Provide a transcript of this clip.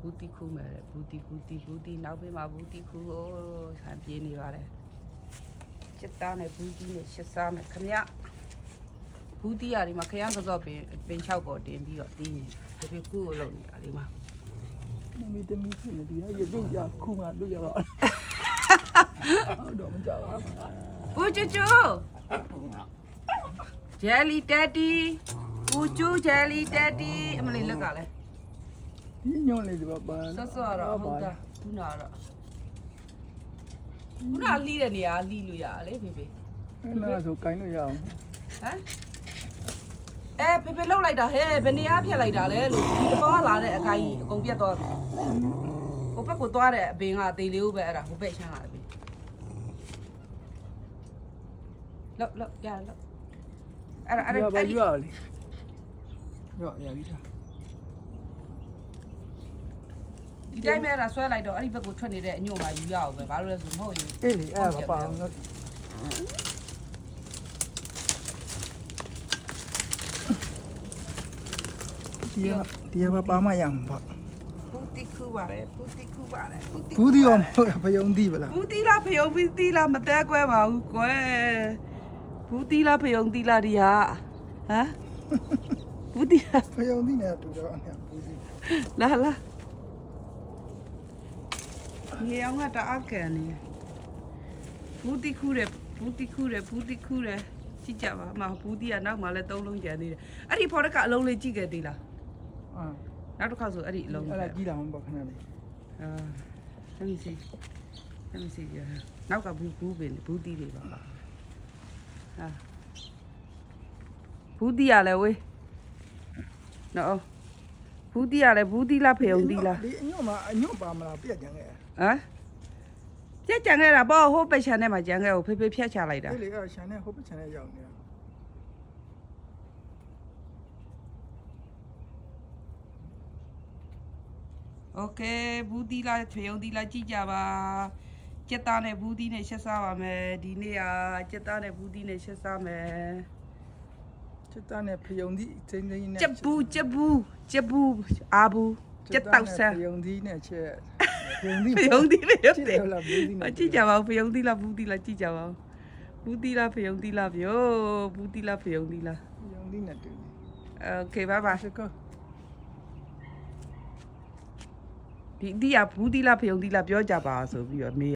ဘူးတီခူးမယ်တဲ့ဘူးတီဘူးတီဘူးတီနောက်ပေးမှာဘူးတီခူးဟိုဆန်ပြေးနေပါတယ်ချစ်သားနဲ့ဘူးတီနဲ့ရှစ်စားမယ်ခမရဘူးတီရာဒီမှာခရမ်းစောစောပင်ပင်6ပေါ်တင်ပြီးတော့တီးနေဒီပြကူကိုလုပ်နေတာဒီမှာမမီတမီဖြစ်နေဒီဟာရုပ်ရခုမှတွေ့ရတော့ဟုတ်တော့မကြောက်ပါဘူးဘူးချူချူဂျယ်လီတက်တီဘူးချူဂျယ်လီတက်တီအမလေးလက်ကလည်း ဒီညွန့်လေးဒီပါပါဆော့ဆော့တော့ဟုတ်တာခုနကတော့ခုနလှီးတဲ့နေရာလှီးလို့ရတယ်ဖေဖေအဲ့ဒါဆိုကိုင်းလို့ရအောင်ဟမ်အဲဖေဖေလောက်လိုက်တာဟဲ့ဘယ်နေရာဖြတ်လိုက်တာလဲလို့ဒီကောင်ကလာတဲ့အခိုင်ကြီးအကုန်ပြတ်သွားပြီဟိုဘက်ကိုသွားတဲ့အပင်ကအသေးလေးကိုပဲအဲ့ဒါဟိုဘက်ချမ်းလာပြီလောက်လောက်ရလောက်အဲ့ဒါအဲ့အဲ့ဒါဒါပါအဲ့ဒီယူရလေရောရပြီသား ဒီတိုင်းပဲအဲ့ဒါဆွဲလိုက်တော့အဲ့ဒီဘက်ကိုထွက်နေတဲ့အညို့မှာယူရအောင်ပဲဘာလို့လဲဆိုမဟုတ်ရင်အေးလေအဲ့ဒါပါအောင်လို့ဒီကဒီကပါမရမှာပေါ့ပူတီခူပါတယ်ပူတီခူပါတယ်ပူတီဘူးဒီအောင်ဘယုံဒီဗလားဘူးတီလာဖယုံဘူးတီလာမတဲကွဲပါဘူးကွယ်ဘူးတီလာဖယုံတီလာဒီဟာဟမ်ဘူးတီလာဘယုံဒီနဲ့တူတော့အဲ့ဘူးဒီလာလာ နေအောင်ကတအားကန်နေဘူးတီခူတယ်ဘူးတီခူတယ်ဘူးတီခူတယ်ကြည့်ကြပါအမဘူးတီကနောက်မှလည်းသုံးလုံးကျန်သေးတယ်အဲ့ဒီဖော်တကအလုံးလေးကြည့်ခဲ့သေးလားအာနောက်တစ်ခါဆိုအဲ့ဒီအလုံးအဲ့ဒါကြီးလာအောင်ပေါ့ခဏလေးအာ let me see let me see ရနောက်ကဘူးဘူးပင်ဘူးတီးတွေပါဟာဘူးတီးရလဲဝေးနော်ဘူးတီးရလဲဘူးတီးလားဖေုံတီးလားဒီအညွန့်မှာအညွန့်ပါမလားပြက်ကြံခဲ့ ဟမ်ပြက်ကြံခဲ့တာပေါ့ဟိုးပက်ချန်ထဲမှာကြံခဲ့ကိုဖေဖေဖြတ်ချလိုက်တာ အေးလေအဲ့ရှာနေဟိုပချန်နဲ့ရောက်နေတာ โอเคဘူးတီးလားဖေုံတီးလားကြည့်ကြပါကျက်သားနဲ့ဘူးတီးနဲ့ရှက်စားပါမယ်ဒီနေ့อ่ะကျက်သားနဲ့ဘူးတီးနဲ့ရှက်စားမယ် စစ်သားနဲ့ဖယုံဒီစိမ့်စိမ့်နဲ့ ကျက်ဘူးကျက်ဘူးကျက်ဘူးအာဘူးကျက်တောက်ဆန်း ဖယုံဒီနဲ့ချက် ဖယုံဒီ ဖယုံသီးဖယုံ ကြည့် သီး တယ်လားဘူးဒီ အ နဲ့ ကြည့်ကြပါဦးဖယုံသီးလားဘူးသီးလားကြည့်ကြပါဦးဘူးသီးလားဖယုံသီးလားပြောဘူးသီးလားဖယုံသီးလား ဖယုံဒီနဲ့တူ โอเคဘိုင်ဘိုင် စကော ဒီသီးကဘူးသီးလားဖယုံသီးလားပြောကြပါဆိုပြီးတော့မေး